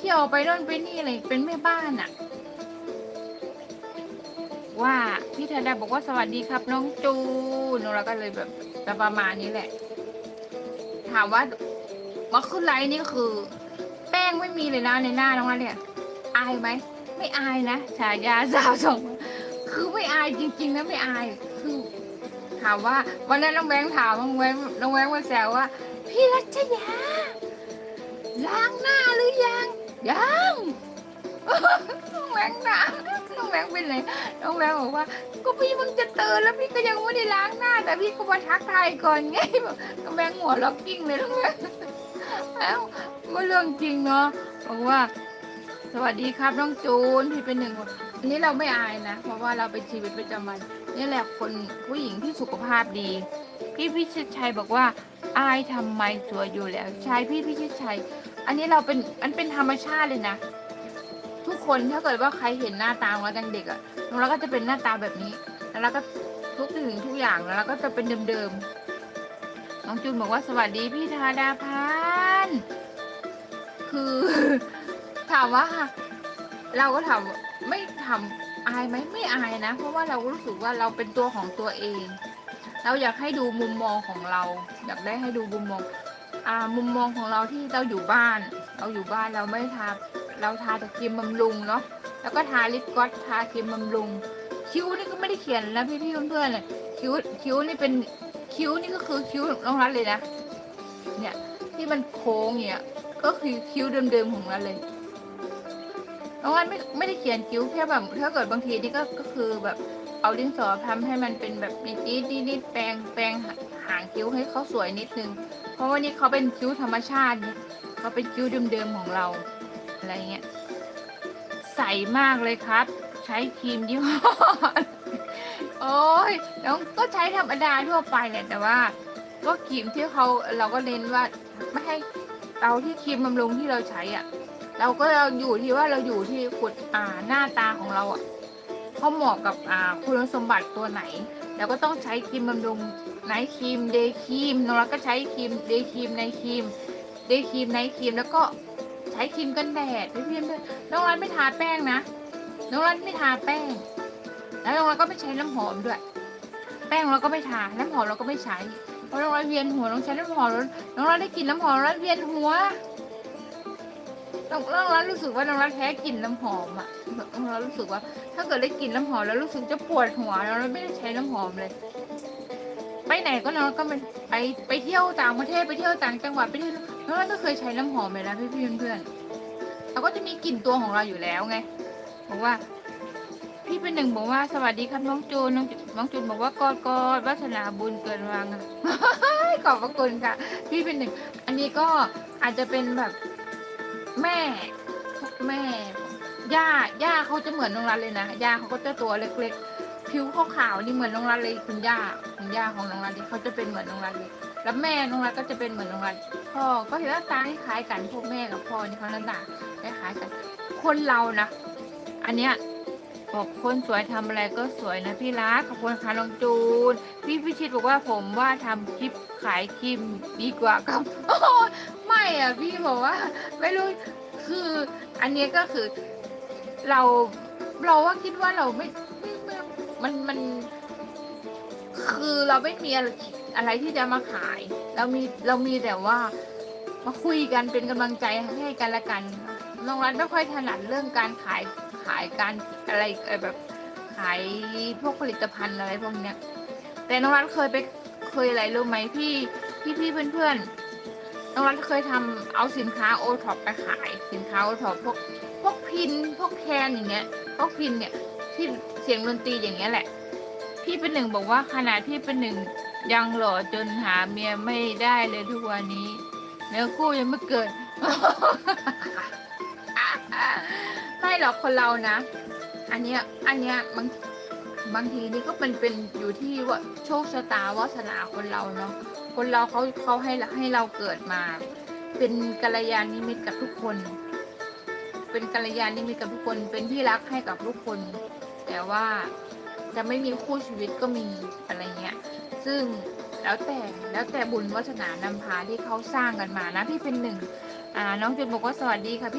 เที่ยวไปโน่นไปนี่อะไรเป็นแม่บ้านอะว่าพี่ธดาบอกว่าสวัสดีครับ น้องจูนเราก็เลยแบบจะประมาณนี้แหละ ถามว่ามาขึ้นไลน์นี่คือ แป้งไม่มีเลยนะในหน้าน้องนัทเนี่ยอายไหมไม่อายนะฉายาสาวสองคือไม่อายจริงๆนะไม่อายคือ ถามว่าวันนั้นน้องแบงค์ถามน้องแบงค์น้องแบงค์มาแซวว่า พี่รัชยาล้างหน้าหรือยัง ยังน้องแบงค์นะน้องแบงค์เป็นไรน้องแบงค์บอกว่า ก็พี่มึงจะตื่นแล้วพี่ก็ยังไม่ได้ล้างหน้า แต่พี่ก็มาทักทายก่อนไงบอกน้องแบงค์หัวล็อกกิ้งเลยน้องแบงค์เอ้าก็เรื่องจริงเนาะบอกว่า สวัสดีครับน้องจูนพี่เป็นหนึ่งคนอันนี้เราไม่อายนะ เพราะว่าเราเป็นชีวิตประจำวันนี่แหละคนผู้หญิงที่สุขภาพดี พี่พิชิตชัยบอกว่า อายทำไมสวยอยู่แล้วใช่พี่พิชิตชัย อันนี้เราเป็นอันเป็นธรรมชาติเลยนะ ทุกคนถ้าเกิดว่าใครเห็นหน้าตาของเราตั้งเด็กอะเราก็จะเป็นหน้าตาแบบนี้ แล้วเราก็ทุกสิ่งทุกอย่างแล้วเราก็จะเป็นเดิมๆ น้องจูนบอกว่าสวัสดีพี่ธาดาพันคือถามว่า เราก็ถามไม่ทำอายไหมไม่อายนะ เพราะว่าเรารู้สึกว่าเราเป็นตัวของตัวเอง เราอยากให้ดูมุมมองของเรา อยากได้ให้ดูมุมมอง มุมมองของเราที่เราอยู่บ้าน เราอยู่บ้านเราไม่ทาเราทาแต่ครีมบำรุงเนาะแล้วก็ทาลิปกลอสทาครีมบำรุง คิ้วนี่ก็ไม่ได้เขียนนะพี่พี่ๆเพื่อนๆเลยคิ้วคิ้วนี่เป็นคิ้วนี่ก็คือคิ้วน้องรัฐเลยนะเนี่ยที่มันโค้งเนี่ยก็คือคิ้วเดิมๆของรัฐเลยน้องรัฐไม่ไม่ได้เขียนคิ้วแค่แบบถ้าเกิดบางทีนี่ก็ก็คือแบบ เอาดินสอทำให้มันเป็นแบบนิดนิดแปรงแปรงหางคิ้วให้เขาสวยนิดนึง เพราะว่านี่เขาเป็นคิ้วธรรมชาตินี่เขาเป็นคิ้วเดิมๆของเราอะไรเงี้ยใสมากเลยครับ ใช้ครีมยี่ห้อโอ้ยน้องก็ใช้ธรรมดาทั่วไปแหละแต่ว่า ก็ครีมที่เขาเราก็เน้นว่าไม่ให้เราที่ครีมบำรุงที่เราใช้อะ เราก็เราอยู่ที่ว่าเราอยู่ที่ขุดอ่าหน้าตาของเราอะ เขาเหมาะกับอ่าคุณสมบัติตัวไหนเราก็ต้องใช้ครีมบำรุงไนท์ครีมเดย์ครีมน้องรักก็ใช้ครีมเดย์ครีมไนท์ครีมเดย์ครีมไนท์ครีมแล้วก็ใช้ครีมกันแดดพี่เพื่อนๆน้องรักไม่ทาแป้งนะน้องรักไม่ทาแป้ง แล้วน้องรักก็ไม่ใช้น้ำหอมด้วย แป้งเราก็ไม่ทาน้ำหอมเราก็ไม่ใช้เพราะน้องรักเวียนหัวน้องใช้น้ำหอมน้องรักได้กลิ่นน้ำหอมแล้วเวียนหัว น้องน้องรักรู้สึกว่าน้องรักแพ้กลิ่นน้ำหอมอะน้องรักรู้สึกว่า ถ้าเกิดได้กลิ่นน้ำหอมแล้วรู้สึกจะปวดหัวน้องรักไม่ได้ใช้น้ำหอมเลย ไปไหนก็น้องรักก็มันไปไปเที่ยวต่างประเทศไปเที่ยวต่างจังหวัดไปเที่ยวน้องรักก็เคยใช้น้ำหอมเลยนะพี่พี่เพื่อนๆเราก็จะมีกลิ่นตัวของเราอยู่แล้วไงบอกว่า พี่เป็นหนึ่งบอกว่าสวัสดีครับน้องจูนน้องจูน้องจูนบอกว่ากอดกอดวัฒนาบุญเกินวังอะขอบพระคุณค่ะ พี่เป็นหนึ่ง อันนี้ก็อาจจะเป็นแบบ แม่พวกแม่ย่าย่าเขาจะเหมือนน้องรันเลยนะย่าเขาก็จะตัวเล็กๆ ผิวขาวๆนี่เหมือนน้องรันเลยคุณย่าคุณย่าของน้องรัฐนี่เขาจะเป็นเหมือนน้องรันเลยแล้วแม่น้องรันก็จะเป็นเหมือนน้องรันพ่อก็เห็นหน้าตาคล้ายกันพวกแม่กับพ่อนี่เขาหน้าตาคล้ายกัน คนเรานะอันเนี้ย บอกคนสวยทำอะไรก็สวยนะพี่รักขอบคุณค่ะน้องจูน พี่พิชิตบอกว่าผมว่าทำคลิปขายครีมดีกว่าครับไม่อะพี่บอกว่า ไม่รู้คืออันนี้ก็คือเราเราว่าคิดว่าเราไม่ไม่ไม่มันมัน คือเราไม่มีอะไรอะไรที่จะมาขาย เรามีเรามีแต่ว่ามาคุยกันเป็นกำลังใจให้กันละกัน น้องรัฐไม่ค่อยถนัดเรื่องการขายขายการอะไรแบบขายพวกผลิตภัณฑ์อะไรพวกเนี้ย แต่น้องรัฐเคยไปเคยอะไรรู้ไหมพี่พี่พี่เพื่อนเพื่อนๆน้องรัฐเคยทำเอาสินค้าโอท็อปไปขาย สินค้าโอท็อปพวกพวกพินพวกแคนอย่างเงี้ยพวกพินเนี่ยที่เสียงดนตรีอย่างเงี้ยแหละ พี่เป็นหนึ่งบอกว่าขนาดพี่เป็นหนึ่งยังหล่อจนหาเมียไม่ได้เลยทุกวันนี้ เนื้อคู่ยังไม่เกิด ไม่หรอกคนเรานะ อันเนี้ยอันเนี้ยบางบางทีนี่ก็เป็นเป็นอยู่ที่ว่าโชคชะตาวาสนาคนเราเนาะคนเราเขาเขาให้ให้เราเกิดมา เป็นกัลยาณิมิตกับทุกคน เป็นกัลยาณิมิตกับทุกคน เป็นที่รักให้กับทุกคน แต่ว่าจะไม่มีคู่ชีวิตก็มีอะไรเงี้ย ซึ่งแล้วแต่แล้วแต่บุญวาสนานำพาที่เขาสร้างกันมานะ พี่เป็นหนึ่งอ่าน้องจุนบอกว่าสวัสดีค่ะพี่